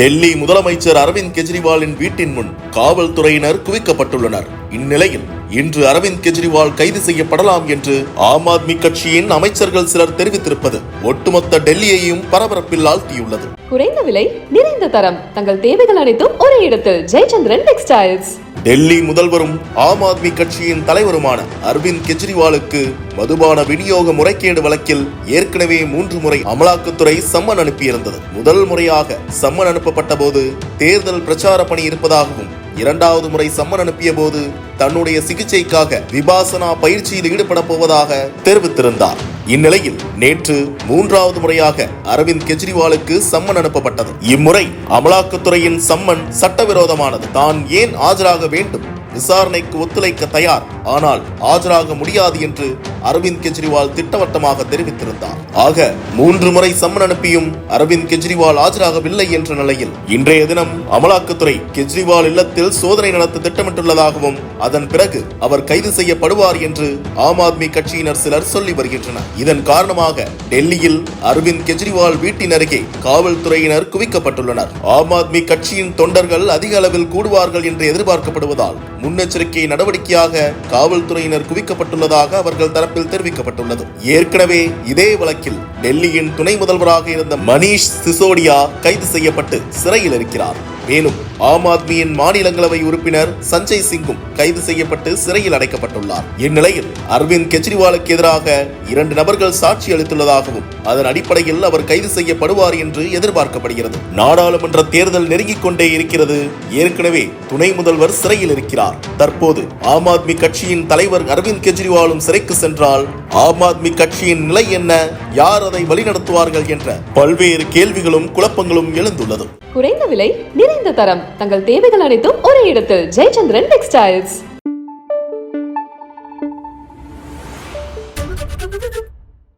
டெல்லி முதலமைச்சர் அரவிந்த் கெஜ்ரிவாலின் வீட்டின் முன் காவல்துறையினர் குவிக்கப்பட்டுள்ளனர். இந்நிலையில் இன்று அரவிந்த் கெஜ்ரிவால் கைது செய்யப்படலாம் என்று ஆம் ஆத்மி கட்சியின் அமைச்சர்கள் சிலர் தெரிவித்திருப்பது ஒட்டுமொத்த டெல்லியையும் பரபரப்பில் ஆழ்த்தியுள்ளது. குறைந்த விலை நிறைந்த தரம் தங்கள் தேவைகள் அனைத்தும் ஒரே இடத்தில். ஜெயச்சந்திரன் டெக்ஸ்டைல்ஸ் டெல்லி முதல்வரும் ஆம் ஆத்மி கட்சியின் தலைவருமான அரவிந்த் கெஜ்ரிவாலுக்கு மதுபான விநியோக முறைகேடு வழக்கில் ஏற்கனவே மூன்று முறை அமலாக்கத்துறை சம்மன் அனுப்பியிருந்தது. முதல் முறையாக சம்மன் அனுப்பப்பட்ட போது தேர்தல் பிரச்சார பணி இருப்பதாகவும் இரண்டாவது முறை சம்மன் அனுப்பிய போது தன்னுடைய சிகிச்சைக்காக விபாசனா பயிற்சியில் ஈடுபட போவதாக தெரிவித்திருந்தார். இந்நிலையில் நேற்று மூன்றாவது முறையாக அரவிந்த் கெஜ்ரிவாலுக்கு சம்மன் அனுப்பப்பட்டது. இம்முறை அமலாக்கத்துறையின் சம்மன் சட்டவிரோதமானது. தான் ஏன் ஆஜராக வேண்டும்? விசாரணைக்கு ஒத்துழைக்க தயார். ஆனால் ஆஜராக முடியாது என்று அரவிந்த் கெஜ்ரிவால் திட்டவட்டமாக தெரிவித்திருந்தார். ஆக மூன்று முறை சம்மன் அனுப்பியும் அரவிந்த் கெஜ்ரிவால் ஆஜராகவில்லை என்ற நிலையில் இன்றைய தினம் அமலாக்கத்துறை கெஜ்ரிவால் இல்லத்தில் சோதனை நடத்த திட்டமிட்டுள்ளதாகவும் அதன் பிறகு அவர் கைது செய்யப்படுவார் என்று ஆம் ஆத்மி கட்சியினர் சிலர் சொல்லி வருகின்றனர். இதன் காரணமாக டெல்லியில் அரவிந்த் கெஜ்ரிவால் வீட்டின் அருகே காவல்துறையினர் குவிக்கப்பட்டுள்ளனர். ஆம் ஆத்மி கட்சியின் தொண்டர்கள் அதிக அளவில் கூடுவார்கள் என்று எதிர்பார்க்கப்படுவதால் முன்னெச்சரிக்கை நடவடிக்கையாக காவல்துறையினர் குவிக்கப்பட்டுள்ளதாக அவர்கள் தரப்பில் தெரிவிக்கப்பட்டுள்ளது. ஏற்கனவே இதே வழக்கில் டெல்லியின் துணை முதல்வராக இருந்த மணீஷ் சிசோடியா கைது செய்யப்பட்டு சிறையில் இருக்கிறார். மேலும் ஆம் ஆத்மியின் மாநிலங்களவை உறுப்பினர் சஞ்சய் சிங்கும் கைது செய்யப்பட்டு சிறையில் அடைக்கப்பட்டுள்ளார். இந்நிலையில் அரவிந்த் கெஜ்ரிவாலுக்கு எதிராக இரண்டு நபர்கள் சாட்சி அளித்துள்ளதாகவும் அதன் அடிப்படையில் அவர் கைது செய்யப்படுவார் என்று எதிர்பார்க்கப்படுகிறது. நாடாளுமன்ற தேர்தல் நெருங்கிக் கொண்டே இருக்கிறது. ஏற்கனவே துணை முதல்வர் சிறையில் இருக்கிறார். தற்போது ஆம் ஆத்மி கட்சியின் தலைவர் அரவிந்த் கெஜ்ரிவாலும் சிறைக்கு சென்றால் ஆம் ஆத்மி கட்சியின் நிலை என்ன? யார் அதை வழிநடத்துவார்கள் என்ற பல்வேறு கேள்விகளும் குழப்பங்களும் எழுந்துள்ளது. குறைந்த விலை நிறைந்த தரம். தங்கள் தேவைகள் அனைத்தும் ஒரே இடத்தில். ஜெயச்சந்திரன் டெக்ஸ்டைல்ஸ்.